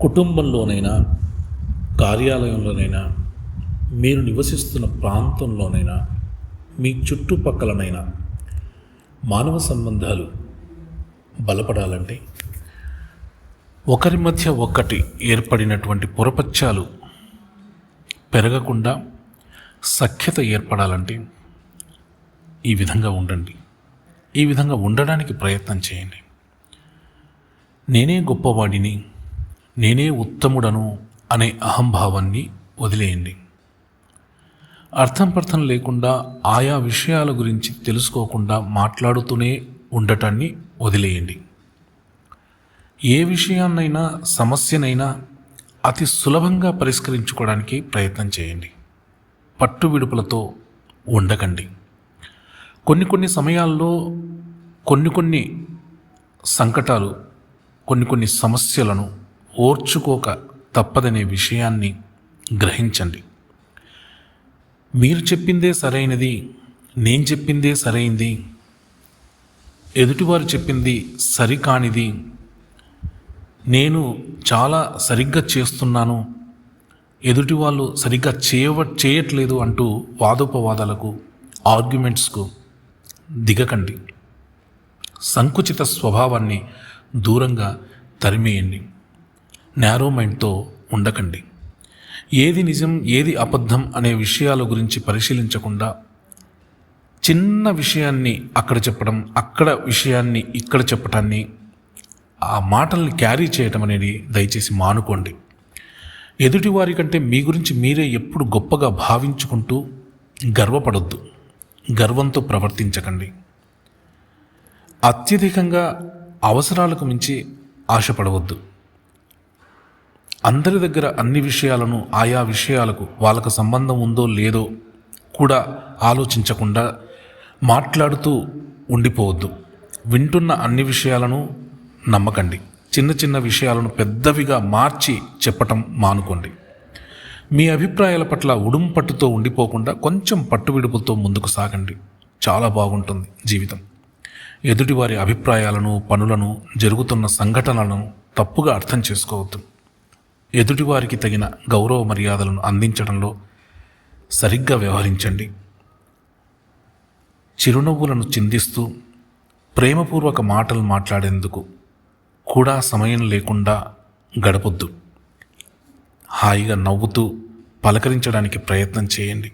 కుటుంబంలోనైనా కార్యాలయంలోనైనా మీరు నివసిస్తున్న ప్రాంతంలోనైనా మీ చుట్టుపక్కలనైనా మానవ సంబంధాలు బలపడాలంటే ఒకరి మధ్య ఒకటి ఏర్పడినటువంటి పురపత్యాలు పెరగకుండా సఖ్యత ఏర్పడాలంటే ఈ విధంగా ఉండండి. ఈ విధంగా ఉండడానికి ప్రయత్నం చేయండి. నేనే గొప్పవాడిని నేనే ఉత్తముడను అనే అహంభావాన్ని వదిలేయండి. అర్థం పర్థం లేకుండా ఆయా విషయాల గురించి తెలుసుకోకుండా మాట్లాడుతూనే ఉండటాన్ని వదిలేయండి. ఏ విషయాన్నైనా సమస్యనైనా అతి సులభంగా పరిష్కరించుకోవడానికి ప్రయత్నం చేయండి. పట్టు విడుపులతో ఉండకండి. కొన్ని కొన్ని సమయాల్లో కొన్ని కొన్ని సంకటాలు కొన్ని కొన్ని సమస్యలను ఓర్చుకోక తప్పదనే విషయాన్ని గ్రహించండి. మీరు చెప్పిందే సరైనది నేను చెప్పిందే సరైంది ఎదుటివారు చెప్పింది సరికానిది నేను చాలా సరిగ్గా చేస్తున్నాను ఎదుటి వాళ్ళు సరిగ్గా చేయవ చేయట్లేదు అంటూ వాదోపవాదాలకు ఆర్గ్యుమెంట్స్కు దిగకండి. సంకుచిత స్వభావాన్ని దూరంగా తరిమేయండి. నేరో మైండ్తో ఉండకండి. ఏది నిజం ఏది అబద్ధం అనే విషయాల గురించి పరిశీలించకుండా చిన్న విషయాన్ని అక్కడ చెప్పడం అక్కడ విషయాన్ని ఇక్కడ చెప్పటాన్ని ఆ మాటల్ని క్యారీ చేయటం అనేది దయచేసి మానుకోండి. ఎదుటివారి కంటే మీ గురించి మీరే ఎప్పుడు గొప్పగా భావించుకుంటూ గర్వపడొద్దు. గర్వంతో ప్రవర్తించకండి. అత్యధికంగా అవసరాలకు మించి ఆశపడవద్దు. అందరి దగ్గర అన్ని విషయాలను ఆయా విషయాలకు వాళ్ళకు సంబంధం ఉందో లేదో కూడా ఆలోచించకుండా మాట్లాడుతూ ఉండిపోవద్దు. వింటున్న అన్ని విషయాలను నమ్మకండి. చిన్న చిన్న విషయాలను పెద్దవిగా మార్చి చెప్పటం మానుకోండి. మీ అభిప్రాయాల పట్ల ఉడుంపట్టుతో ఉండిపోకుండా కొంచెం పట్టు విడుపుతో ముందుకు సాగండి. చాలా బాగుంటుంది జీవితం. ఎదుటివారి అభిప్రాయాలను పనులను జరుగుతున్న సంఘటనలను తప్పుగా అర్థం చేసుకోవద్దు. ఎదుటివారికి తగిన గౌరవ మర్యాదలను అందించడంలో సరిగ్గా వ్యవహరించండి. చిరునవ్వులను చిందిస్తూ ప్రేమపూర్వక మాటలు మాట్లాడేందుకు కూడా సమయం లేకుండా గడపొద్దు. హాయిగా నవ్వుతూ పలకరించడానికి ప్రయత్నం చేయండి.